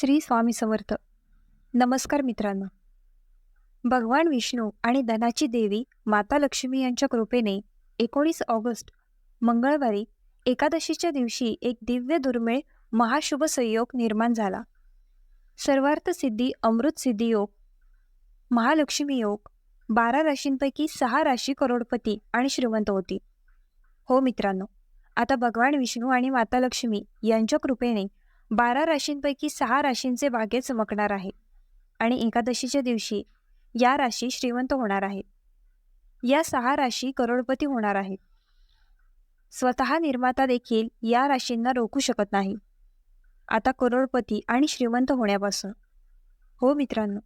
श्री स्वामी समर्थ. नमस्कार मित्रांनो. भगवान विष्णू आणि धनाची देवी माता लक्ष्मी यांच्या कृपेने एकोणीस ऑगस्ट मंगळवारी एकादशीच्या दिवशी एक दिव्य दुर्मिळ महाशुभ संयोग निर्माण झाला. सर्वार्थ सिद्धी अमृत सिद्धी योग महालक्ष्मी योग बारा राशींपैकी सहा राशी करोडपती आणि श्रीमंत होती. हो मित्रांनो आता भगवान विष्णू आणि माता लक्ष्मी यांच्या कृपेने बारा राशींपैकी सहा राशींचे भाग्य चमकणार आहे आणि एकादशीच्या दिवशी या राशी श्रीमंत होणार आहेत. या सहा राशी करोडपती होणार आहेत. स्वतः निर्माता देखील या राशींना रोखू शकत नाही. आता करोडपती आणि श्रीमंत होण्यापासून. हो मित्रांनो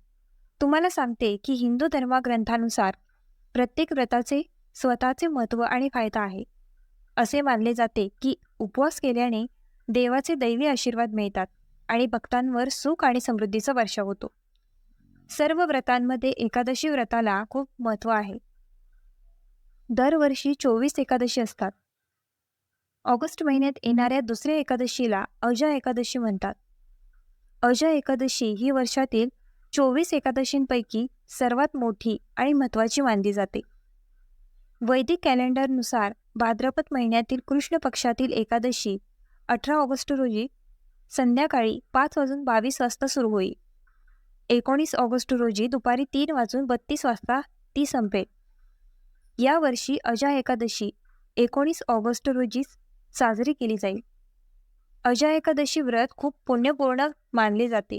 तुम्हाला सांगते की हिंदू धर्मग्रंथानुसार प्रत्येक व्रताचे स्वतःचे महत्त्व आणि फायदा आहे. असे मानले जाते की उपवास केल्याने देवाचे दैवी आशीर्वाद मिळतात आणि भक्तांवर सुख आणि समृद्धीचा वर्षा होतो. सर्व व्रतांमध्ये एकादशी व्रताला खूप महत्त्व आहे. दरवर्षी चोवीस एकादशी असतात. ऑगस्ट महिन्यात येणाऱ्या दुसऱ्या एकादशीला अजा एकादशी म्हणतात. अजा एकादशी ही वर्षातील चोवीस एकादशींपैकी सर्वात मोठी आणि महत्त्वाची मानली जाते. वैदिक कॅलेंडरनुसार भाद्रपद महिन्यातील कृष्ण पक्षातील एकादशी अठरा ऑगस्ट रोजी संध्याकाळी पाच वाजून बावीस वाजता सुरू होईल एकोणीस ऑगस्ट रोजी दुपारी तीन वाजून बत्तीस वाजता ती संपेल. यावर्षी अजा एकादशी एकोणीस ऑगस्ट रोजी साजरी केली जाईल. अजा एकादशी व्रत खूप पुण्यपूर्ण मानले जाते.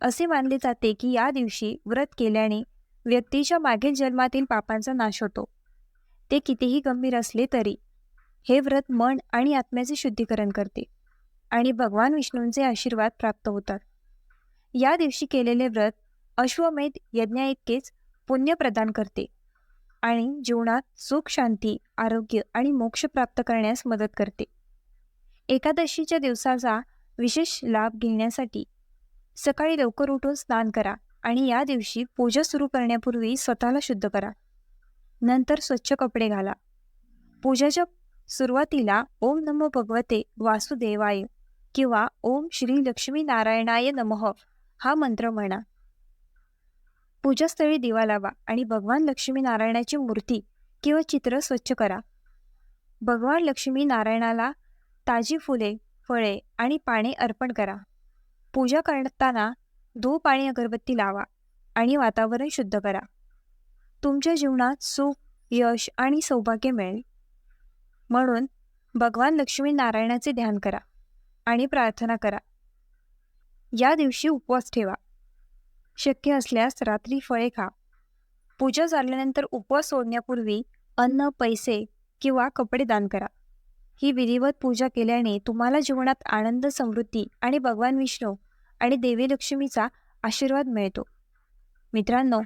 असे मानले जाते की या दिवशी व्रत केल्याने व्यक्तीच्या मागील जन्मातील पापांचा नाश होतो. ते कितीही गंभीर असले तरी हे व्रत मन आणि आत्म्याचे शुद्धीकरण करते आणि भगवान विष्णूंचे आशीर्वाद प्राप्त होतात. या दिवशी केलेले व्रत अश्वमेध यज्ञाइतकेच पुण्य प्रदान करते आणि जीवनात सुख शांती आरोग्य आणि मोक्ष प्राप्त करण्यास मदत करते. एकादशीच्या दिवसाचा विशेष लाभ घेण्यासाठी सकाळी लवकर उठून स्नान करा आणि या दिवशी पूजा सुरू करण्यापूर्वी स्वतःला शुद्ध करा. नंतर स्वच्छ कपडे घाला. पूजाच्या सुरुवातीला ओम नमो भगवते वासुदेवाय किंवा ओम श्री लक्ष्मी नारायणाय नमः हा मंत्र म्हणा. पूजास्थळी दिवा लावा आणि भगवान लक्ष्मी नारायणाची मूर्ती किंवा चित्र स्वच्छ करा. भगवान लक्ष्मी नारायणाला ताजी फुले फळे आणि पाने अर्पण करा. पूजा करताना धूप आणि अगरबत्ती लावा आणि वातावरण शुद्ध करा. तुमच्या जीवनात सुख यश आणि सौभाग्य मिळेल. म्हणून भगवान लक्ष्मी नारायणाचे ध्यान करा आणि प्रार्थना करा. या दिवशी उपवास ठेवा. शक्य असल्यास रात्री फळे खा. पूजा झाल्यानंतर उपवास सोडण्यापूर्वी अन्न पैसे किंवा कपडे दान करा. ही विधिवत पूजा केल्याने तुम्हाला जीवनात आनंद समृद्धी आणि भगवान विष्णू आणि देवी लक्ष्मीचा आशीर्वाद मिळतो. मित्रांनो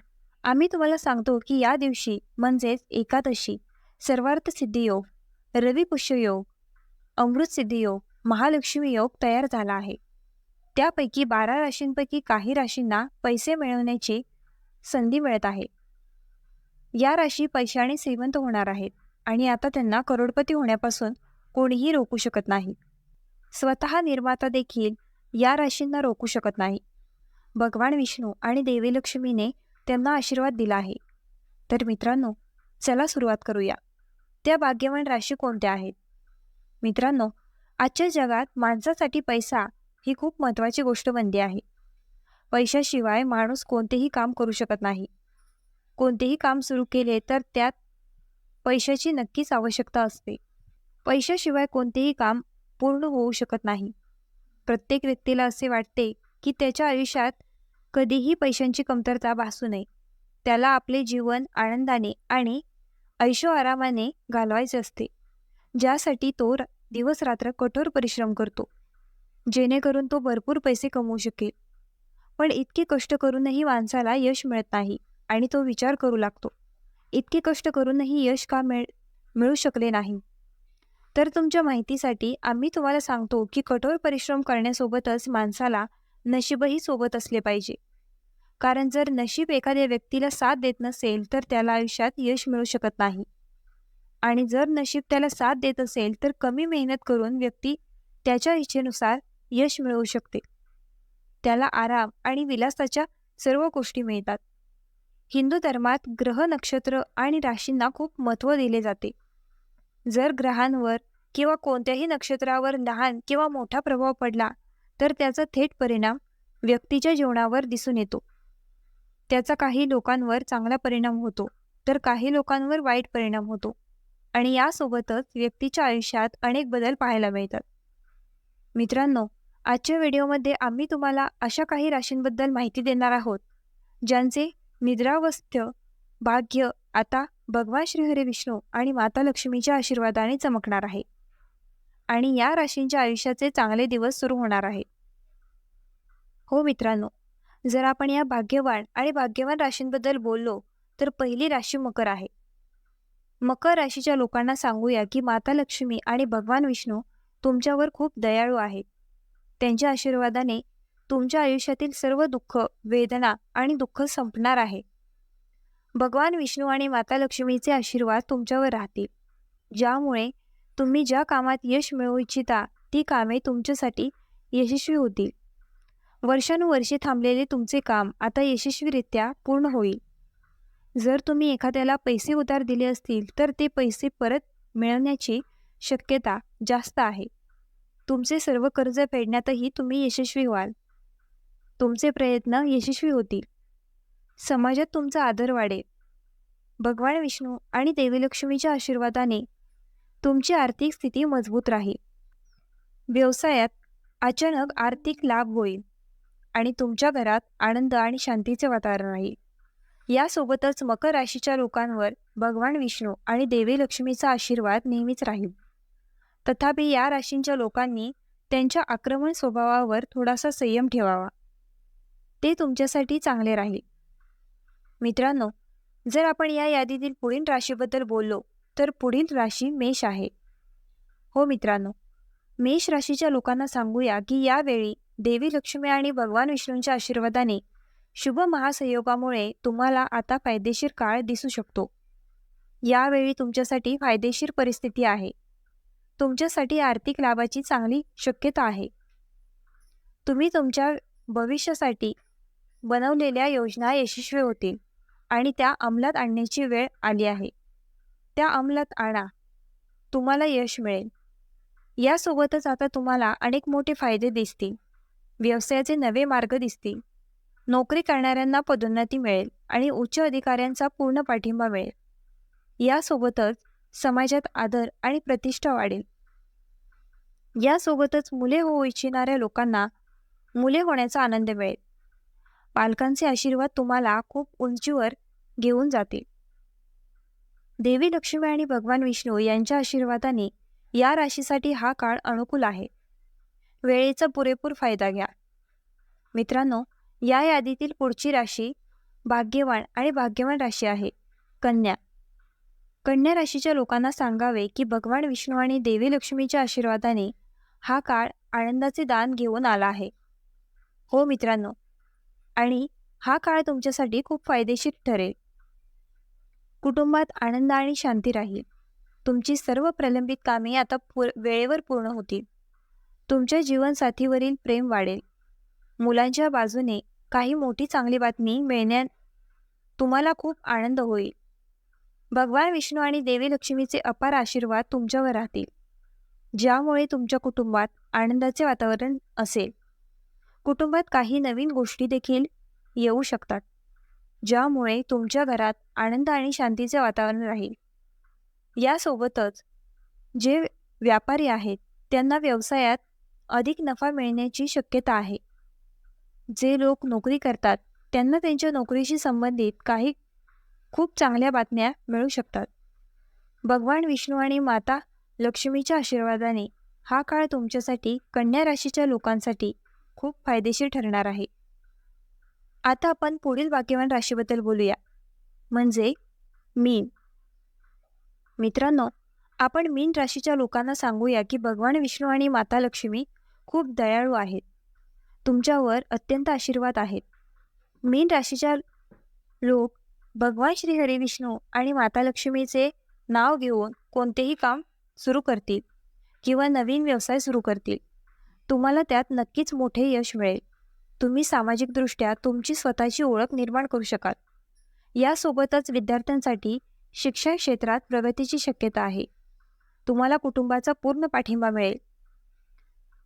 आम्ही तुम्हाला सांगतो की या दिवशी म्हणजेच एकादशी सर्वार्थ सिद्धी योग रवी पुष्ययोग अमृत योग महालक्ष्मी योग तयार झाला आहे. त्यापैकी बारा राशींपैकी काही राशींना पैसे मिळवण्याची संधी मिळत आहे. या राशी पैशाने श्रीमंत होणार आहेत आणि आता त्यांना करोडपती होण्यापासून कोणीही रोखू शकत नाही. स्वतः निर्माता देखील या राशींना रोखू शकत नाही. भगवान विष्णू आणि देवी लक्ष्मीने त्यांना आशीर्वाद दिला आहे. तर मित्रांनो चला सुरुवात करूया. त्या भाग्यवान राशी कोणत्या आहेत? मित्रांनो आजच्या जगात माणसासाठी पैसा ही खूप महत्त्वाची गोष्ट बनली आहे. पैशाशिवाय माणूस कोणतेही काम करू शकत नाही. कोणतेही काम सुरू केले तर त्यात पैशाची नक्कीच आवश्यकता असते. पैशाशिवाय कोणतेही काम पूर्ण होऊ शकत नाही. प्रत्येक व्यक्तीला असे वाटते की त्याच्या आयुष्यात कधीही पैशांची कमतरता भासू नये. त्याला आपले जीवन आनंदाने आणि ऐशो आरामाने घालवायचे असते ज्यासाठी तो दिवस रात्र कठोर परिश्रम करतो जेणेकरून तो भरपूर पैसे कमवू शकेल. पण इतके कष्ट करूनही माणसाला यश मिळत नाही आणि तो विचार करू लागतो इतके कष्ट करूनही यश का मिळ मिळू शकले नाही? तर तुमच्या माहितीसाठी आम्ही तुम्हाला सांगतो की कठोर परिश्रम करण्यासोबतच माणसाला नशीबही सोबत असले पाहिजे. कारण जर नशीब एखाद्या व्यक्तीला साथ देत नसेल तर त्याला आयुष्यात यश मिळू शकत नाही. आणि जर नशीब त्याला साथ देत असेल तर कमी मेहनत करून व्यक्ती त्याच्या इच्छेनुसार यश मिळवू शकते. त्याला आराम आणि विलासाच्या सर्व गोष्टी मिळतात. हिंदू धर्मात ग्रह नक्षत्र आणि राशींना खूप महत्त्व दिले जाते. जर ग्रहांवर किंवा कोणत्याही नक्षत्रावर लहान किंवा मोठा प्रभाव पडला तर त्याचा थेट परिणाम व्यक्तीच्या जीवनावर दिसून येतो. त्याचा काही लोकांवर चांगला परिणाम होतो तर काही लोकांवर वाईट परिणाम होतो. आणि यासोबतच व्यक्तीच्या आयुष्यात अनेक बदल पाहायला मिळतात. मित्रांनो आजच्या व्हिडिओमध्ये आम्ही तुम्हाला अशा काही राशींबद्दल माहिती देणार आहोत ज्यांचे निद्रावस्थ्य भाग्य आता भगवान श्रीहरी विष्णू आणि माता लक्ष्मीच्या आशीर्वादाने चमकणार आहे. आणि या राशींच्या आयुष्याचे चांगले दिवस सुरू होणार आहे. हो मित्रांनो जर आपण या भाग्यवान आणि भाग्यवान राशींबद्दल बोललो तर पहिली राशी मकर आहे. मकर राशीच्या लोकांना सांगूया की माता लक्ष्मी आणि भगवान विष्णू तुमच्यावर खूप दयाळू आहेत. त्यांच्या आशीर्वादाने तुमच्या आयुष्यातील सर्व दुःख वेदना आणि दुःख संपणार आहे. भगवान विष्णू आणि माता लक्ष्मीचे आशीर्वाद तुमच्यावर राहतील. ज्यामुळे तुम्ही ज्या कामात यश मिळवू इच्छिता ती कामे तुमच्यासाठी यशस्वी होतील. वर्षानुवर्षे थांबलेले तुमचे काम आता यशस्वीरित्या पूर्ण होईल. जर तुम्ही एखाद्याला पैसे उधार दिले असतील तर ते पैसे परत मिळवण्याची शक्यता जास्त आहे. तुमचे सर्व कर्ज फेडण्यातही तुम्ही यशस्वी व्हाल. तुमचे प्रयत्न यशस्वी होतील. समाजात तुमचा आदर वाढेल. भगवान विष्णू आणि देवी लक्ष्मीच्या आशीर्वादाने तुमची आर्थिक स्थिती मजबूत राहील. व्यवसायात अचानक आर्थिक लाभ होईल. आणि तुमच्या घरात आनंद आणि शांतीचे वातावरण राहील यासोबतच मकर राशीच्या लोकांवर भगवान विष्णू आणि देवी लक्ष्मीचा आशीर्वाद नेहमीच राहील. तथापि या राशींच्या लोकांनी त्यांच्या आक्रमण स्वभावावर थोडासा संयम ठेवावा. ते तुमच्यासाठी चांगले राहील. मित्रांनो जर आपण या यादीतील पुढील राशीबद्दल बोललो तर पुढील राशी मेष आहे. हो मित्रांनो मेष राशीच्या लोकांना सांगूया की यावेळी देवी लक्ष्मी आणि भगवान विष्णूंच्या आशीर्वादाने शुभ महासंयोगामुळे तुम्हाला आता फायदेशीर काळ दिसू शकतो. यावेळी तुमच्यासाठी फायदेशीर परिस्थिती आहे. तुमच्यासाठी आर्थिक लाभाची चांगली शक्यता आहे. तुम्ही तुमच्या भविष्यासाठी बनवलेल्या योजना यशस्वी होतील आणि त्या अंमलात आणण्याची वेळ आली आहे. त्या अंमलात आणा. तुम्हाला यश मिळेल. यासोबतच आता तुम्हाला अनेक मोठे फायदे दिसतील. व्यवसायाचे नवे मार्ग दिसतील. नोकरी करणाऱ्यांना पदोन्नती मिळेल आणि उच्च अधिकाऱ्यांचा पूर्ण पाठिंबा मिळेल. यासोबतच समाजात आदर आणि प्रतिष्ठा वाढेल. यासोबतच मुले होऊ इच्छिणाऱ्या लोकांना मुले होण्याचा आनंद मिळेल. पालकांचे आशीर्वाद तुम्हाला खूप उंचीवर घेऊन जातील. देवी लक्ष्मी आणि भगवान विष्णू यांच्या आशीर्वादाने या राशीसाठी हा काळ अनुकूल आहे. वेळेचा पुरेपूर फायदा घ्या. मित्रांनो या यादीतील पुढची राशी भाग्यवान आणि भाग्यवान राशी आहे कन्या. कन्या राशीच्या लोकांना सांगावे की भगवान विष्णू आणि देवी लक्ष्मीच्या आशीर्वादाने हा काळ आनंदाचे दान घेऊन आला आहे. हो मित्रांनो आणि हा काळ तुमच्यासाठी खूप फायदेशीर ठरेल. कुटुंबात आनंद आणि शांती राहील. तुमची सर्व प्रलंबित कामे आता पूर वेळेवर पूर्ण होतील. तुमच्या जीवनसाथीवरील प्रेम वाढेल. मुलांच्या बाजूने काही मोठी चांगली बातमी मिळण्यात तुम्हाला खूप आनंद होईल. भगवान विष्णू आणि देवी लक्ष्मीचे अपार आशीर्वाद तुमच्यावर राहतील. ज्यामुळे तुमच्या कुटुंबात आनंदाचे वातावरण असेल. कुटुंबात काही नवीन गोष्टी देखील येऊ शकतात. ज्यामुळे तुमच्या घरात आनंद आणि शांतीचे वातावरण राहील. यासोबतच जे व्यापारी आहेत त्यांना व्यवसायात अधिक नफा मिळण्याची शक्यता आहे. जे लोक नोकरी करतात त्यांना त्यांच्या नोकरीशी संबंधित काही खूप चांगल्या बातम्या मिळू शकतात. भगवान विष्णू आणि माता लक्ष्मीच्या आशीर्वादाने हा काळ तुमच्यासाठी कन्या राशीच्या लोकांसाठी खूप फायदेशीर ठरणार आहे. आता आपण पुढील वाक्यवान राशीबद्दल बोलूया. म्हणजे मीन. मित्रांनो आपण मीन राशीच्या लोकांना सांगूया की भगवान विष्णू आणि माता लक्ष्मी खूप दयाळू आहेत. तुमच्यावर अत्यंत आशीर्वाद आहेत. मीन राशीच्या लोक भगवान श्री हरी विष्णू आणि माता लक्ष्मीचे नाव घेऊन कोणतेही काम सुरू करतील किंवा नवीन व्यवसाय सुरू करतील. तुम्हाला त्यात नक्कीच मोठे यश मिळेल. तुम्ही सामाजिकदृष्ट्या तुमची स्वतःची ओळख निर्माण करू शकाल. यासोबतच विद्यार्थ्यांसाठी शिक्षण क्षेत्रात प्रगतीची शक्यता आहे. तुम्हाला कुटुंबाचा पूर्ण पाठिंबा मिळेल.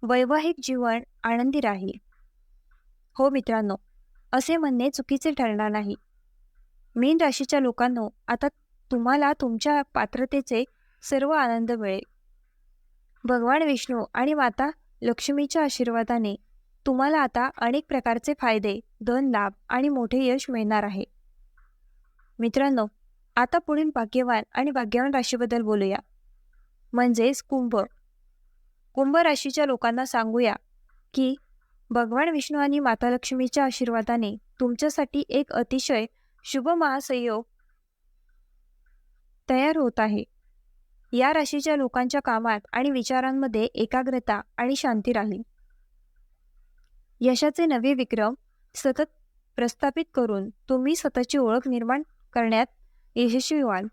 वैवाहिक जीवन आनंदी राहील. हो मित्रांनो असे म्हणणे चुकीचे ठरणार नाही. मीन राशीच्या लोकांनो आता तुम्हाला तुमच्या पात्रतेचे सर्व आनंद मिळेल. भगवान विष्णू आणि माता लक्ष्मीच्या आशीर्वादाने तुम्हाला आता अनेक प्रकारचे फायदे धन लाभ आणि मोठे यश मिळणार आहे. मित्रांनो आता पुढील भाग्यवान आणि भाग्यवान राशीबद्दल बोलूया. म्हणजेच कुंभ. कुंभ राशीच्या लोकांना सांगूया की भगवान विष्णू आणि माता लक्ष्मीच्या आशीर्वादाने तुमच्यासाठी एक अतिशय शुभ महासंयोग तयार होत आहे. या राशीच्या लोकांच्या कामात आणि विचारांमध्ये एकाग्रता आणि शांती राहील. यशाचे नवे विक्रम सतत प्रस्थापित करून तुम्ही स्वतःची ओळख निर्माण करण्यात यशस्वी व्हाल.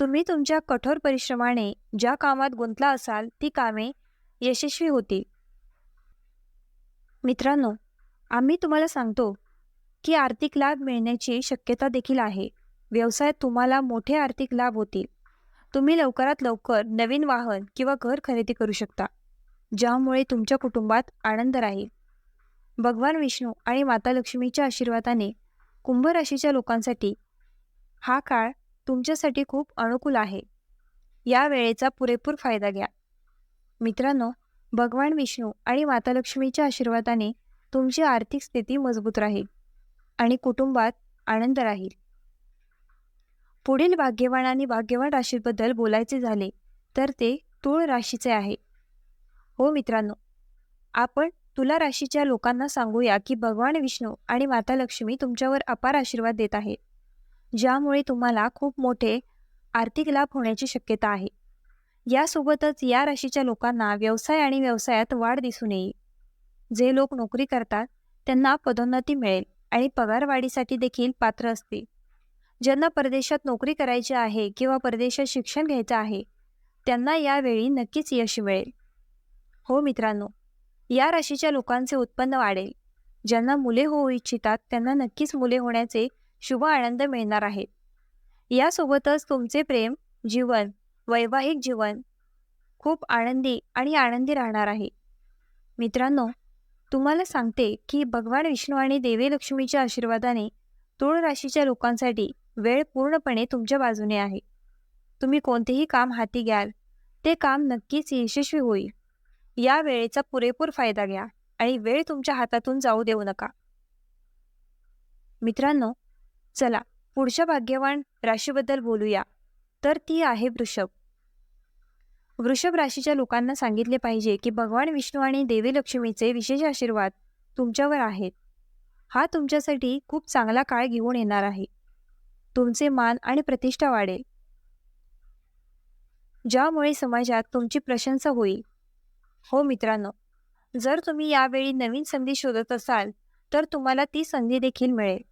तुम्ही तुमच्या कठोर परिश्रमाने ज्या कामात गुंतला असाल ती कामे यशस्वी होतील. मित्रांनो आम्ही तुम्हाला सांगतो की आर्थिक लाभ मिळण्याची शक्यता देखील आहे. व्यवसायात तुम्हाला मोठे आर्थिक लाभ होतील. तुम्ही लवकरात लवकर नवीन वाहन किंवा घर खरेदी करू शकता ज्यामुळे तुमच्या कुटुंबात आनंद राहील. भगवान विष्णू आणि माता लक्ष्मीच्या आशीर्वादाने कुंभ राशीच्या लोकांसाठी हा काळ तुमच्यासाठी खूप अनुकूल आहे. या वेळेचा पुरेपूर फायदा घ्या. मित्रांनो भगवान विष्णू आणि माता लक्ष्मीच्या आशीर्वादाने तुमची आर्थिक स्थिती मजबूत राहील आणि कुटुंबात आनंद राहील. पुढील भाग्यवान आणि भाग्यवान राशीबद्दल बोलायचे झाले तर ते तुळ राशीचे आहे. हो मित्रांनो आपण तुला राशीच्या लोकांना सांगूया की भगवान विष्णू आणि माता लक्ष्मी तुमच्यावर अपार आशीर्वाद देत आहेत. ज्यामुळे तुम्हाला खूप मोठे आर्थिक लाभ होण्याची शक्यता आहे. यासोबतच या राशीच्या लोकांना व्यवसाय आणि व्यवसायात वाढ दिसून येईल जे लोक नोकरी करतात त्यांना पदोन्नती मिळेल आणि पगारवाढीसाठी देखील पात्र असतील. ज्यांना परदेशात नोकरी करायची आहे किंवा परदेशात शिक्षण घ्यायचं आहे त्यांना यावेळी नक्कीच यश मिळेल. हो मित्रांनो या राशीच्या लोकांचे उत्पन्न वाढेल. ज्यांना मुले होऊ इच्छितात त्यांना नक्कीच मुले होण्याचे शुभ आनंद मिळणार आहेत यासोबतच तुमचे प्रेम जीवन वैवाहिक जीवन खूप आनंदी आणि आनंदी राहणार आहे. मित्रांनो तुम्हाला सांगते की भगवान विष्णू आणि देवी लक्ष्मीच्या आशीर्वादाने तुळ राशीच्या लोकांसाठी वेळ पूर्णपणे तुमच्या बाजूने आहे. तुम्ही कोणतेही काम हाती घ्याल ते काम नक्कीच यशस्वी होईल. या वेळेचा पुरेपूर फायदा घ्या आणि वेळ तुमच्या हातातून जाऊ देऊ नका. मित्रांनो चला पुढच्या भाग्यवान राशीबद्दल बोलूया. तर ती आहे वृषभ. वृषभ राशीच्या लोकांना सांगितले पाहिजे की भगवान विष्णू आणि देवी लक्ष्मीचे विशेष आशीर्वाद तुमच्यावर आहेत. हा तुमच्यासाठी खूप चांगला काळ घेऊन येणार आहे. तुमचे मान आणि प्रतिष्ठा वाढेल. ज्यामुळे समाजात तुमची प्रशंसा होईल. हो मित्रांनो जर तुम्ही यावेळी नवीन संधी शोधत असाल तर तुम्हाला ती संधी देखील मिळेल.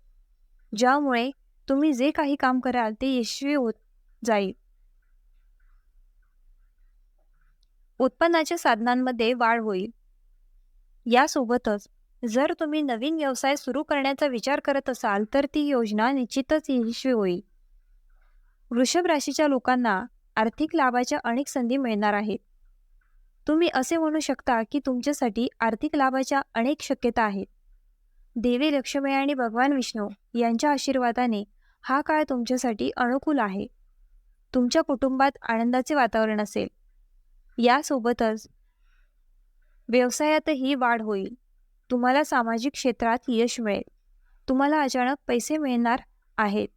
ज्यामुळे तुम्ही जे काही काम कराल ते यशस्वी होत जाईल. उत्पन्नाच्या साधनांमध्ये वाढ होईल. यासोबतच जर तुम्ही नवीन व्यवसाय सुरू करण्याचा विचार करत असाल तर ती योजना निश्चितच यशस्वी होईल. वृषभ राशीच्या लोकांना आर्थिक लाभाच्या अनेक संधी मिळणार आहेत. तुम्ही असे म्हणू शकता की तुमच्यासाठी आर्थिक लाभाच्या अनेक शक्यता आहेत. देवी लक्ष्मी आणि भगवान विष्णू यांच्या आशीर्वादाने हा काळ तुमच्यासाठी अनुकूल आहे. तुमच्या कुटुंबात आनंदाचे वातावरण असेल. यासोबतच व्यवसायातही वाढ होईल. तुम्हाला सामाजिक क्षेत्रात यश मिळेल. तुम्हाला अचानक पैसे मिळणार आहेत.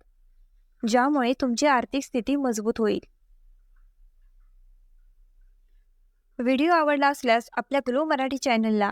ज्यामुळे तुमची आर्थिक स्थिती मजबूत होईल. व्हिडिओ आवडला असल्यास आपल्या ग्लो मराठी चॅनलला